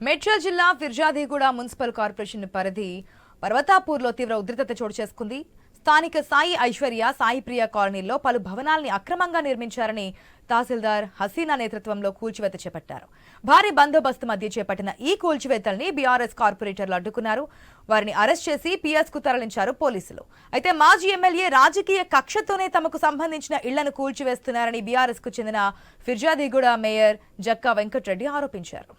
మేడ్చల్ జిల్లా Peerzadiguda municipal corporation పరిధి పర్వతాపూర్లో తీవ్ర ఉద్రిక్తత చోటు చేసుకుంది. స్థానిక సాయి ఐశ్వర్య సాయి ప్రియ కాలనీలో పలు భవనాల్ని అక్రమంగా నిర్మించారని తహసీల్దార్ హసీనా నేతృత్వంలో కూల్చివేత చేపట్టారు. భారీ బందోబస్తు మధ్య చేపట్టిన ఈ కూల్చివేతల్ని బీఆర్ఎస్ కార్పొరేటర్లు అడ్డుకున్నారు. వారిని అరెస్ట్ చేసి పిఎస్కు తరలించారు పోలీసులు. అయితే మాజీ ఎమ్మెల్యే రాజకీయ కక్షతోనే తమకు సంబంధించిన ఇళ్ళను కూల్చివేస్తున్నారని బీఆర్ఎస్కు చెందిన ఫిర్జాదిగూడ మేయర్ జక్కా వెంకట్రెడ్డి ఆరోపించారు.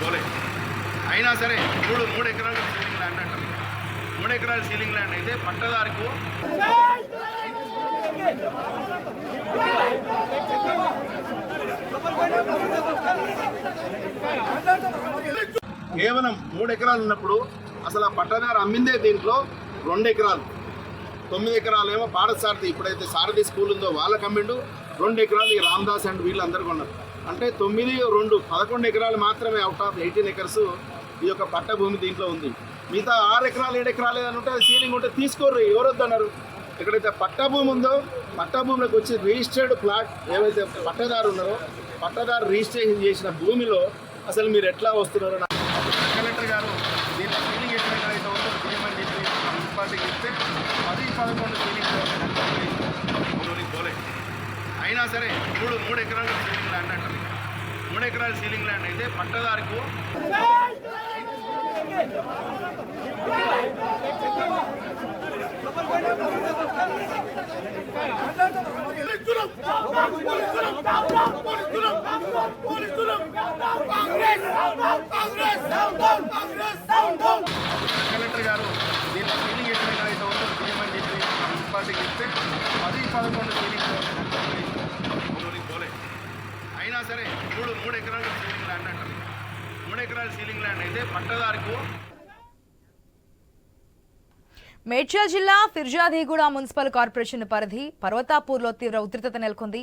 పోలే. అయినా సరే మూడు మూడు ఎకరాలు సీలింగ్ ల్యాండ్ అంటారు మూడు ఎకరాల సీలింగ్ ల్యాండ్ అయితే పట్టదారుకు కేవలం మూడు ఎకరాలు ఉన్నప్పుడు అసలు ఆ పట్టదారు అమ్మిందే దీంట్లో రెండు ఎకరాలు. తొమ్మిది ఎకరాలు ఏమో పాఠశారథి ఇప్పుడైతే సారథి స్కూల్ ఉందో వాళ్ళకి అమ్మిండు రెండు ఎకరాలు ఈ రామ్దాస్ అండ్ వీళ్ళందరూ కొన్నారు. అంటే తొమ్మిది రెండు పదకొండు ఎకరాలు మాత్రమే అవుట్ ఆఫ్ ఎయిటీన్ ఎకర్స్ ఈ యొక్క పట్టభూమి దీంట్లో ఉంది. మిగతా ఆరు ఎకరాలు ఏడు ఎకరాలు ఏదైనా ఉంటే అది సీలింగ్ ఉంటే తీసుకోర్రు ఎవరొద్దు అన్నారు ఎక్కడైతే పట్టభూమి ఉందో పట్టభూమిలోకి వచ్చి రిజిస్టర్డ్ ప్లాట్ ఏవైతే పట్టదారు ఉన్నారో పట్టదారు రిజిస్ట్రేషన్ చేసిన భూమిలో అసలు మీరు ఎట్లా వస్తున్నారో నాకు కలెక్టర్ గారు దీన్ని సీలింగ్ ఎక్కడ అయితే ఉందో చేయమని చెప్పి మున్సిపాలిటీకి ఇస్తే పది పదకొండు సీలింగ్ పోలే అయినా సరే మూడు మూడు ఎకరాల సీలింగ్ ల్యాండ్ అంటారు మూడు ఎకరాల సీలింగ్ ల్యాండ్ అయితే పట్టదారుకు కలెక్టర్ పదకొండు సీలింగ్ ఊరికి పోలే అయినా సరే మూడు మూడు ఎకరాల సీలింగ్ ల్యాండ్ అంటారు మూడు ఎకరాల సీలింగ్ ల్యాండ్ అయితే పట్టదారుకు మేడ్చల్ జిల్లా ఫిర్జాదీగూడ మున్సిపల్ కార్పొరేషన్ పరిధి పర్వతాపూర్లో తీవ్ర ఉధృతత నెలకొంది.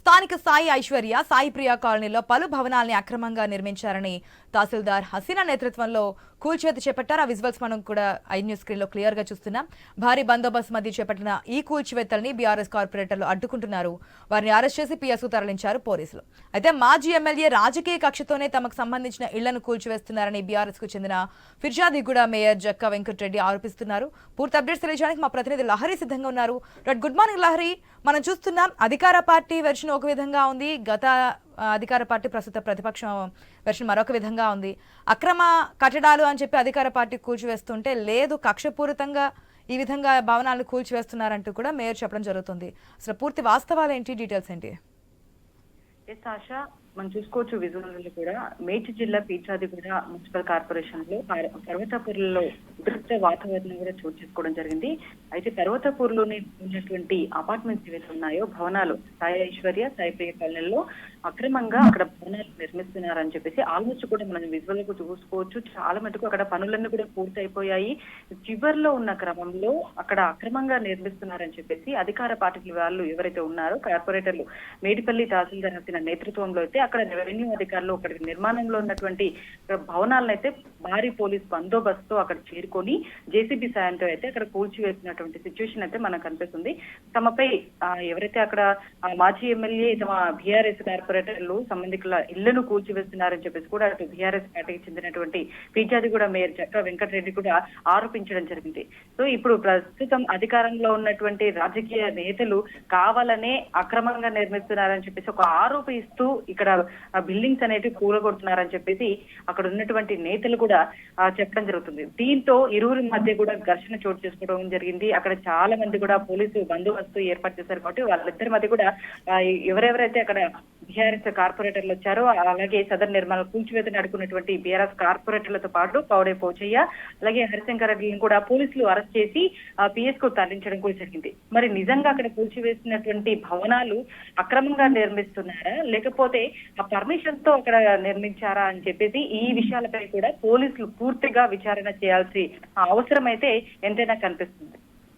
స్థానిక సాయి ఐశ్వర్య సాయి ప్రియ కాలనీలో పలు భవనాల్ని అక్రమంగా నిర్మించారని తహసీల్దార్ హసీనా నేతృత్వంలో కూల్చేత చేపట్టారు. ఆ విజువల్స్ మనం కూడా ఐ న్యూస్ స్క్రీన్లో క్లియర్గా చూస్తున్నాం. భారీ బందోబస్తు మధ్య చేపట్టిన ఈ కూల్చివేతల్ని బీఆర్ఎస్ కార్పొరేటర్లు అడ్డుకుంటున్నారు. వారిని అరెస్ట్ చేసి పిఎస్కు తరలించారు పోలీసులు. అయితే మాజీ ఎమ్మెల్యే రాజకీయ కక్షతోనే తమకు సంబంధించిన ఇళ్ళను కూల్చివేస్తున్నారని బీఆర్ఎస్కు చెందిన ఫిర్జాదిగూడ మేయర్ జక్క వెంకటరెడ్డి ఆరోపిస్తున్నారు. పూర్తి అప్డేట్స్ తెలియజేయడానికి మా ప్రతినిధి లహరి సిద్ధంగా ఉన్నారు. Good morning Lahari. మనం చూస్తున్నాం అధికార పార్టీ వెర్షన్ ఒక విధంగా ఉంది. గత అధికార పార్టీ ప్రస్తుత ప్రతిపక్షం వెర్షన్ మరొక విధంగా ఉంది. అక్రమ కట్టడాలు అని చెప్పి అధికార పార్టీ కూల్చివేస్తుంటే లేదు కక్షపూరితంగా ఈ విధంగా భవనాలను కూల్చివేస్తున్నారంటూ కూడా మేయర్ చెప్పడం జరుగుతుంది. అసలు పూర్తి వాస్తవాలు ఏంటి డీటెయిల్స్ ఏంటి? ఎస్ ఆశ మనం చూసుకోవచ్చు విజువల్ కూడా మేడ్చి జిల్లా పీచాదిగూడ మున్సిపల్ కార్పొరేషన్లో పర్వతపూర్లో పర్వతాపూర్లో ఉద్రిక్త వాతావరణం కూడా చోటు చేసుకోవడం జరిగింది. అయితే పర్వతాపూర్లోని ఉన్నటువంటి అపార్ట్మెంట్స్ ఏవైతే ఉన్నాయో భవనాలు సాయి ఐశ్వర్య సాయి ప్రియ కాలనీలో అక్రమంగా అక్కడ భవనాలు నిర్మిస్తున్నారని చెప్పేసి ఆల్మోస్ట్ కూడా మనం విజువల్గా చూసుకోవచ్చు. చాలా మటుకు అక్కడ పనులన్నీ కూడా పూర్తి అయిపోయాయి చివర్లో ఉన్న క్రమంలో అక్కడ అక్రమంగా నిర్మిస్తున్నారని చెప్పేసి అధికార పార్టీ వాళ్ళు ఎవరైతే ఉన్నారో కార్పొరేటర్లు మేడిపల్లి తహసీల్దార్ హసీన నేతృత్వంలో అయితే అక్కడ రెవెన్యూ అధికారులు అక్కడ నిర్మాణంలో ఉన్నటువంటి భవనాలను అయితే భారీ పోలీస్ బందోబస్తు అక్కడ చేరుకొని జేసీబీ సాయంతో అయితే అక్కడ కూల్చివేసినటువంటి సిచ్యువేషన్ అయితే మనకు కనిపిస్తుంది. తమపై ఎవరైతే అక్కడ మాజీ ఎమ్మెల్యే తమ బీఆర్ఎస్ ఆపరేటర్లు సంబంధికుల ఇళ్ళను కూల్చివేస్తున్నారని చెప్పేసి కూడా అటు బీఆర్ఎస్ పార్టీకి చెందినటువంటి పీజాదిగూడ మేయర్ చక్ర వెంకటరెడ్డి కూడా ఆరోపించడం జరిగింది. సో ఇప్పుడు ప్రస్తుతం అధికారంలో ఉన్నటువంటి రాజకీయ నేతలు కావాలనే అక్రమంగా నిర్మిస్తున్నారని చెప్పేసి ఒక ఆరోపిస్తూ ఇక్కడ బిల్డింగ్స్ అనేవి కూలగొడుతున్నారని చెప్పేసి అక్కడ ఉన్నటువంటి నేతలు కూడా చెప్పడం జరుగుతుంది. దీంతో ఇరువురి మధ్య కూడా ఘర్షణ చోటు చేసుకోవడం జరిగింది. అక్కడ చాలా మంది కూడా పోలీసు బందోబస్తు ఏర్పాటు చేశారు కాబట్టి వాళ్ళిద్దరి మధ్య కూడా ఎవరెవరైతే అక్కడ బీఆర్ఎస్ కార్పొరేటర్లు వచ్చారు. అలాగే సదర్ నిర్మాణ కూల్చివేత నడుకున్నటువంటి బీఆర్ఎస్ కార్పొరేటర్లతో పాటు పౌడే పోచయ్య అలాగే హరిశంకర్ రెడ్డిని కూడా పోలీసులు అరెస్ట్ చేసి పిఎస్కు తరలించడం కూడా జరిగింది. మరి నిజంగా అక్కడ కూల్చివేసినటువంటి భవనాలు అక్రమంగా నిర్మిస్తున్నారా? లేకపోతే ఆ పర్మిషన్తో అక్కడ నిర్మించారా అని చెప్పేసి ఈ విషయాలపై కూడా పోలీసులు పూర్తిగా విచారణ చేయాల్సి అవసరం అయితే ఎంతైనా కనిపిస్తుంది.